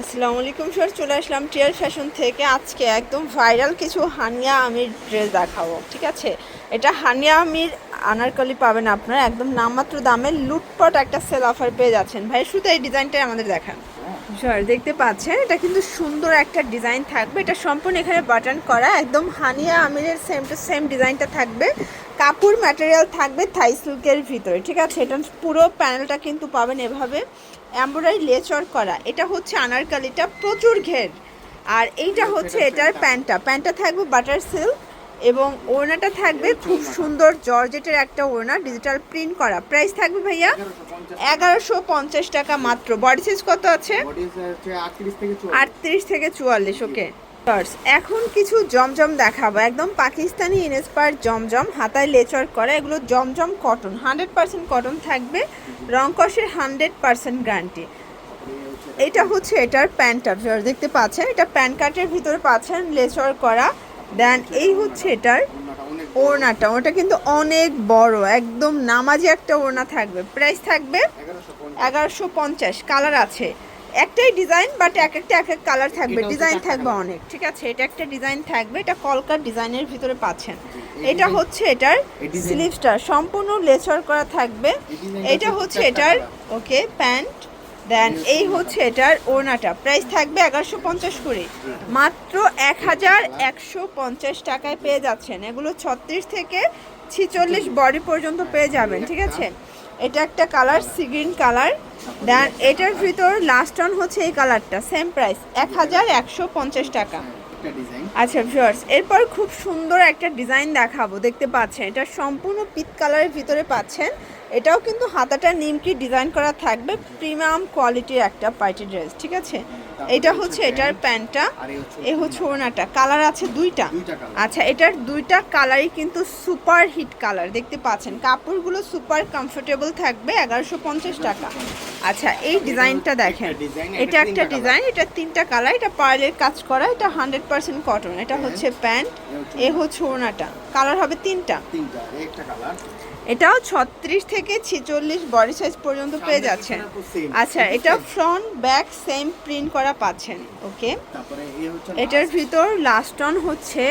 আসসালামু আলাইকুম স্যার, চলে আসলাম টিয়ার ফ্যাশন থেকে। আজকে একদম ভাইরাল কিছু হানিয়া আমির ড্রেস দেখাবো, ঠিক আছে? এটা হানিয়া আমির আনারকলি পাবেন আপনারা, একদম নামমাত্র দামে লুটপট একটা সেল অফার পেয়ে যাচ্ছেন। ভাই শুধু এই ডিজাইনটাই আমাদের দেখান। স্যার দেখতে পাচ্ছেন এটা কিন্তু সুন্দর একটা ডিজাইন থাকবে। এটা সম্পূর্ণ এখানে বাটন করা একদম হানিয়া আমিরের সেম টু সেম ডিজাইনটা থাকবে। কাপড় ম্যাটেরিয়াল থাকবে থাই সিল্কের ভিতরে ঠিক আছে? এটা পুরো প্যানেলটা কিন্তু পাবেন এভাবে। এমব্রয়ডারি লেচর করা এটা হচ্ছে আনারকালিটা প্রচুর ঘের। আর এইটা হচ্ছে এটার প্যান্টটা প্যান্টটা থাকবে বাটার সিল্ক এবং ওড়নাটা থাকবে খুব সুন্দর জর্জেটের একটা ওড়না ডিজিটাল প্রিন্ট করা। প্রাইস থাকবে ভাইয়া এগারোশো পঞ্চাশ টাকা মাত্র। বডি সাইজ কত আছে? আটত্রিশ থেকে চুয়াল্লিশ। ওকে এখন কিছু জমজম দেখাবো। একদম পাকিস্তানি ইনস্পায়ার জমজম হাতায় লেচর করা। এগুলো জমজম কটন হান্ড্রেড পার্সেন্ট কটন থাকবে। রংকসের হান্ড্রেড পার্সেন্ট গ্যারান্টি এটা হচ্ছে এটার প্যান্টটা ভিউয়ার দেখতে পাচ্ছেন এটা প্যান্ট কার্টের ভিতরে পাচ্ছেন লেচর করা। দেন এই হচ্ছে এটার ওড়নাটা। ওটা কিন্তু অনেক বড় একদম নামাজি একটা ওড়না থাকবে। প্রাইস থাকবে এগারোশো পঞ্চাশ কালার আছে। একটাই ডিজাইন বাট এক একটা এক এক কালার থাকবে। ডিজাইন থাকবে অনেক ঠিক আছে? এটা একটা ডিজাইন থাকবে এটা কলকার ডিজাইনের ভিতরে পাচ্ছেন। এটা হচ্ছে এটার স্লিভসটা সম্পূর্ণ লেচর করা থাকবে। এটা হচ্ছে এটার ওকে প্যান্ট দেন এই হচ্ছে এটার ওড়নাটা। প্রাইস থাকবে এগারোশো পঞ্চাশ করে। মাত্র এক হাজার একশো পঞ্চাশ টাকায় পেয়ে যাচ্ছেন। এগুলো ছত্রিশ থেকে ছিচল্লিশ বডি পর্যন্ত পেয়ে যাবেন ঠিক আছে? এটা একটা colour sea green colour. Then এটার ভিতর লাস্ট অন হচ্ছে এই কালারটা সেম প্রাইস এক হাজার একশো পঞ্চাশ টাকা। আচ্ছা ভিউয়ার্স এরপর খুব সুন্দর একটা ডিজাইন দেখাবো দেখতে পাচ্ছেন। এটা সম্পূর্ণ পিত কালারের ভিতরে পাচ্ছেন। এটাও কিন্তু হাতাটা নিমকি ডিজাইন করা থাকবে প্রিমিয়াম কোয়ালিটির একটা পার্টি ড্রেস ঠিক আছে? এটা হচ্ছে এটার প্যান্টটা এ হচ্ছে ওড়নাটা কালার আছে দুইটা। আচ্ছা এটার দুইটা কালারই কিন্তু সুপার হিট কালার দেখতে পাচ্ছেন? কাপড়গুলো সুপার কমফোর্টেবল থাকবে এগারোশো পঞ্চাশ টাকা। আচ্ছা এই ডিজাইনটা দেখেন। এটা একটা ডিজাইন এটা তিনটা কালার এটা পার্লের কাজ করা এটা হান্ড্রেড পার্সেন্ট কটন এটা হচ্ছে প্যান্ট এ হচ্ছে ওড়নাটা কালার হবে তিনটা। তিনটা একটা কালার এটাও ছত্রিশ থেকে ছিচল্লিশ বডি সাইজ পর্যন্ত পেয়ে যাচ্ছেন। আচ্ছা এটা ফ্রন্ট ব্যাক সেম প্রিন্ট করা পাচ্ছেন ওকে তারপরে এই হচ্ছে এটার ভিতর লাস্ট অন হচ্ছে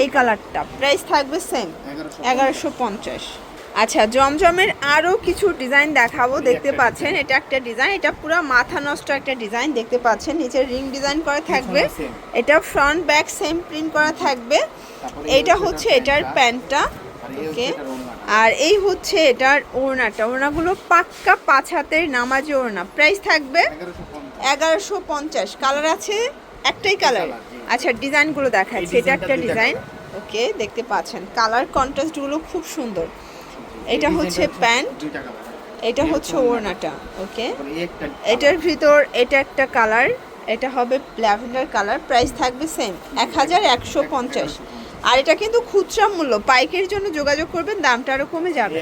এই কালারটা প্রাইস থাকবে সেম 1150 এগারোশো পঞ্চাশ। আচ্ছা জমজমের আরও কিছু ডিজাইন দেখাবো দেখতে পাচ্ছেন এটা একটা ডিজাইন এটা পুরো মাথা নষ্ট একটা ডিজাইন দেখতে পাচ্ছেন নিচে রিং ডিজাইন করা থাকবে। এটা ফ্রন্ট ব্যাক সেম প্রিন্ট করা থাকবে। এটা হচ্ছে এটার প্যান্টটা। ওকে আর এই হচ্ছে এটার ওড়নাটা। ওড়নাগুলো পাক্কা পাঁচ হাতের নামাজি ওড়না। প্রাইস থাকবে এগারোশো পঞ্চাশ। কালার আছে? একটাই কালার আচ্ছা ডিজাইনগুলো দেখাচ্ছি। এটা একটা ডিজাইন ওকে দেখতে পাচ্ছেন। কালার কন্ট্রাস্টগুলো খুব সুন্দর। এটা হচ্ছে প্যান্ট। এটা হচ্ছে ওড়নাটা। ওকে এটার ভিতর এটা একটা কালার এটা হবে ল্যাভেন্ডার কালার প্রাইস থাকবে সেম এক হাজার একশো পঞ্চাশ। আর এটা কিন্তু খুচরা মূল্য। পাইকের জন্য যোগাযোগ করবেন দামটা আরও কমে যাবে।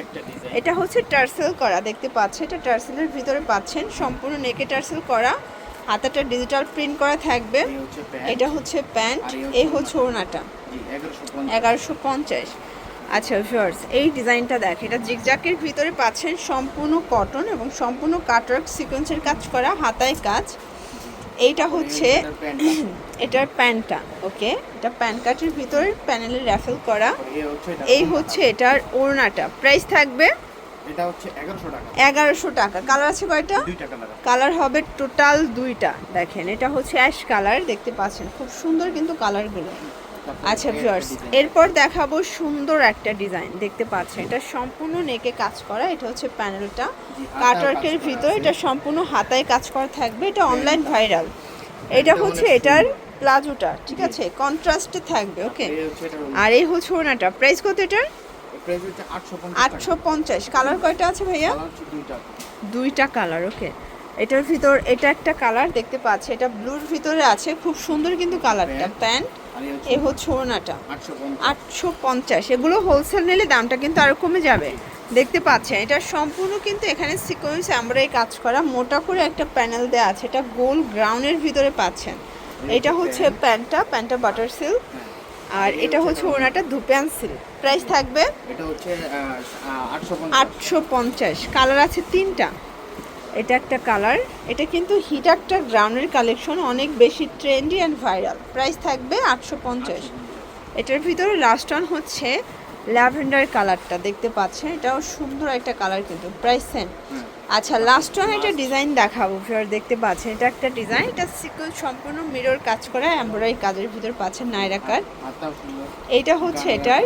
এটা হচ্ছে টার্সেল করা দেখতে পাচ্ছেন এটা টার্সেলের ভিতরে পাচ্ছেন। সম্পূর্ণ নেকে টার্সেল করা। হাতাটা ডিজিটাল প্রিন্ট করা থাকবে। এটা হচ্ছে প্যান্ট এই হচ্ছে ওড়নাটা। এগারোশো পঞ্চাশ। আচ্ছা ভিউয়ার্স এই ডিজাইনটা দেখ এটা জিগজাকের ভিতরে পাচ্ছেন সম্পূর্ণ কটন এবং সম্পূর্ণ কাটওয়ার্ক সিকোয়েন্সের কাজ করা হাতায় কাজ। এইটা হচ্ছে এটার প্যান্টটা। ওকে? এটা প্যান কাটের ভিতরে প্যানেলে র্যাফেল করা। এই হচ্ছে এটার ওড়নাটা। প্রাইস থাকবে এটা হচ্ছে 1100 টাকা। এগারোশো টাকা। কালার আছে কয়টা? দুইটা কালার কালার হবে টোটাল দুইটা। দেখেন এটা হচ্ছে অ্যাশ কালার দেখতে পাচ্ছেন। খুব সুন্দর কিন্তু কালারগুলো আচ্ছা ভিউয়ার্স এরপর দেখাবো সুন্দর একটা ডিজাইন দেখতে পাচ্ছেন। এটা সম্পূর্ণ নেকে কাজ করা এটা হচ্ছে প্যানেলটা কাটওয়ার্কের ভিতর এটা সম্পূর্ণ হাতায় কাজ করা থাকবে এটা অনলাইন ভাইরাল এটা হচ্ছে এটার প্লাজোটা ঠিক আছে? কন্ট্রাস্টে থাকবে ওকে আর এই হচ্ছে ওনাটা প্রাইস কত এটার? প্রাইস হচ্ছে 850 আটশো পঞ্চাশ। কালার কয়টা আছে ভাইয়া? দুইটা। কালার ওকে এটার ভিতর এটা একটা কালার দেখতে পাচ্ছি। এটা ব্লুর ভিতরে আছে খুব সুন্দর কিন্তু কালারটা প্যান্ট। এ হচ্ছে ওড়নাটা। আটশো পঞ্চাশ। এগুলো হোলসেল নিলে দামটা কিন্তু আরও কমে যাবে। দেখতে পাচ্ছেন এটা সম্পূর্ণ কিন্তু এখানে সিকোয়েন্স আমরা এই কাজ করা। মোটা করে একটা প্যানেল দেওয়া আছে এটা গোল গ্রাউন্ডের ভিতরে পাচ্ছেন। এটা হচ্ছে প্যান্টটা প্যান্টটা বাটার সিল্ক আর এটা হচ্ছে ওনাটা ধুপ্যান সিল্ক প্রাইস থাকবে এটা হচ্ছে আহ, আহ, 850 আটশো পঞ্চাশ। কালার আছে তিনটা। এটা একটা কালার। এটা কিন্তু হিট একটা গ্রাউন্ডের কালেকশন অনেক বেশি ট্রেন্ডি অ্যান্ড ভাইরাল প্রাইস থাকবে আটশো পঞ্চাশ। এটার ভিতরে লাস্ট অন হচ্ছে ল্যাভেন্ডার কালারটা, দেখতে পাচ্ছেন? এটাও সুন্দর একটা কালার কিন্তু প্রাইস সেম আচ্ছা লাস্ট ওয়ান এটা ডিজাইন দেখাবো ফিওর দেখতে পাচ্ছেন? এটা একটা ডিজাইন এটা সিকুল সম্পূর্ণ মিরর কাজ করা এমব্রয়ডারি কাজের ভিতর পাচ্ছেন হাতটাও সুন্দর এইটা হচ্ছে এটার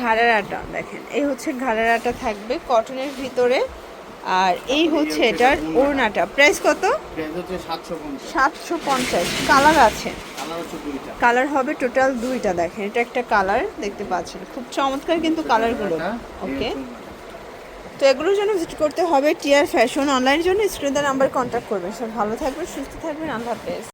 ঘাড়ারাটা দেখেন। এই হচ্ছে ঘাড়ারাটা থাকবে কটনের ভিতরে আর এই হচ্ছে এটার ওড়নাটা। প্রাইস কত? সাতশো পঞ্চাশ। কালার আছে? কালার হবে টোটাল দুইটা দেখেন। এটা একটা কালার দেখতে পাচ্ছেন। খুব চমৎকার কিন্তু কালারগুলো ওকে তো এগুলোর জন্য ভিজিট করতে হবে টিয়ার ফ্যাশন অনলাইনের জন্য। স্ক্রিনের নাম্বার কন্ট্যাক্ট করবেন। সব ভালো থাকবেন সুস্থ থাকবেন। আল্লাহ হাফেজ।